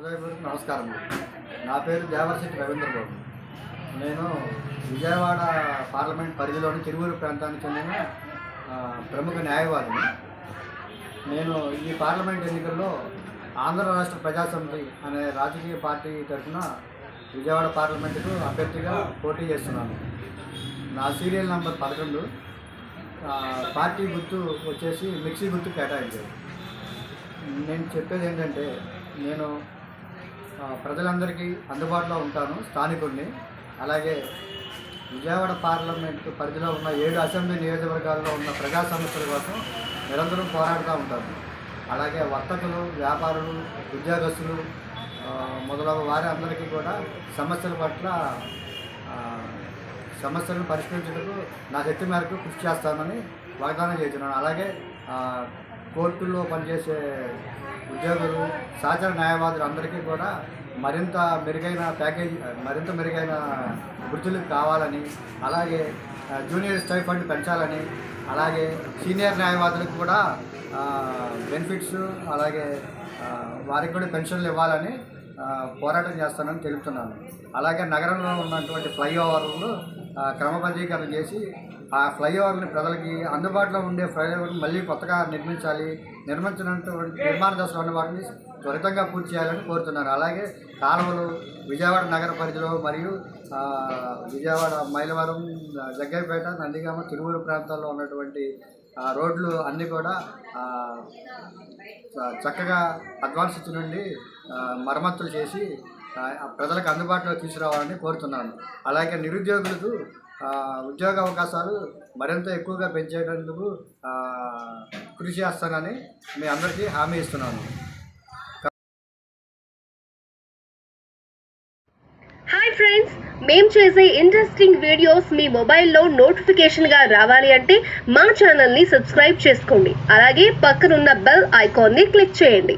నమస్కారం. నా పేరు దేవరశెట్టి రవీంద్రబాబు. నేను విజయవాడ పార్లమెంట్ పరిధిలోని తిరువూరు ప్రాంతానికి చెందిన ప్రముఖ న్యాయవాదిని. నేను ఈ పార్లమెంట్ ఎన్నికల్లో ఆంధ్ర రాష్ట్ర ప్రజాసమితి అనే రాజకీయ పార్టీ తరఫున విజయవాడ పార్లమెంటుకు అభ్యర్థిగా పోటీ చేస్తున్నాను. నా సీరియల్ నంబర్ పదకొండు పార్టీ గుర్తు వచ్చేసి మిక్సీ గుర్తు కేటాయించారు. నేను చెప్పేది ఏంటంటే నేను ప్రజలందరికీ అందుబాటులో ఉంటాను స్థానికుడిని అలాగే విజయవాడ పార్లమెంట్ పరిధిలో ఉన్న ఏడు అసెంబ్లీ నియోజకవర్గాల్లో ఉన్న ప్రజా సమస్యల కోసం నిరంతరం పోరాడుతూ ఉంటాను అలాగే వర్తకులు వ్యాపారులు ఉద్యోగస్తులు మొదలగు వారి అందరికీ కూడా సమస్యల పట్ల సమస్యలను పరిష్కరించడానికి నా శక్తి మేరకు కృషి చేస్తానని వాగ్దానం చేస్తున్నాను. అలాగే కోర్టుల్లో పనిచేసే ఉద్యోగులు సహచర న్యాయవాదులు అందరికీ కూడా మరింత మెరుగైన ప్యాకేజ్ మరింత మెరుగైన వృత్తులు కావాలని అలాగే జూనియర్ స్టైఫండ్ పెంచాలని అలాగే సీనియర్ న్యాయవాదులకు కూడా బెనిఫిట్స్ అలాగే వారికి కూడా పెన్షన్లు ఇవ్వాలని పోరాటం చేస్తానని తెలుపుతున్నాను. అలాగే నగరంలో ఉన్నటువంటి ఫ్లైఓవర్లు క్రమబద్ధీకరణ చేసి ఆ ఫ్లైఓవర్ని ప్రజలకి అందుబాటులో ఉండే ఫ్లైఓవర్ని మళ్ళీ కొత్తగా నిర్మించాలి నిర్మించినటువంటి నిర్మాణ దశలో ఉన్న వాటిని త్వరితంగా పూర్తి చేయాలని కోరుతున్నారు. అలాగే కాలువలు విజయవాడ నగర పరిధిలో మరియు విజయవాడ మైలవరం జగ్గైపేట నందిగామ తిరువురు ప్రాంతాల్లో ఉన్నటువంటి రోడ్లు అన్నీ కూడా చ- చక్కగా అడ్వాన్స్ ఇచ్చి నుండి మరమ్మతులు చేసి ప్రజలకు అందుబాటులో తీసుకురావాలని కోరుతున్నాను. అలాగే నిరుద్యోగులకు ఉద్యోగ అవకాశాలు మరింత ఎక్కువగా పెంచేటందుకు కృషి చేస్తానని మీ అందరికీ హామీ ఇస్తున్నాను హాయ్ ఫ్రెండ్స్ మేము చేసే ఇంట్రెస్టింగ్ వీడియోస్ మీ మొబైల్లో నోటిఫికేషన్గా రావాలి అంటే మా ఛానల్ని సబ్స్క్రైబ్ చేసుకోండి. అలాగే పక్కనున్న బెల్ ఐకాన్ని క్లిక్ చేయండి.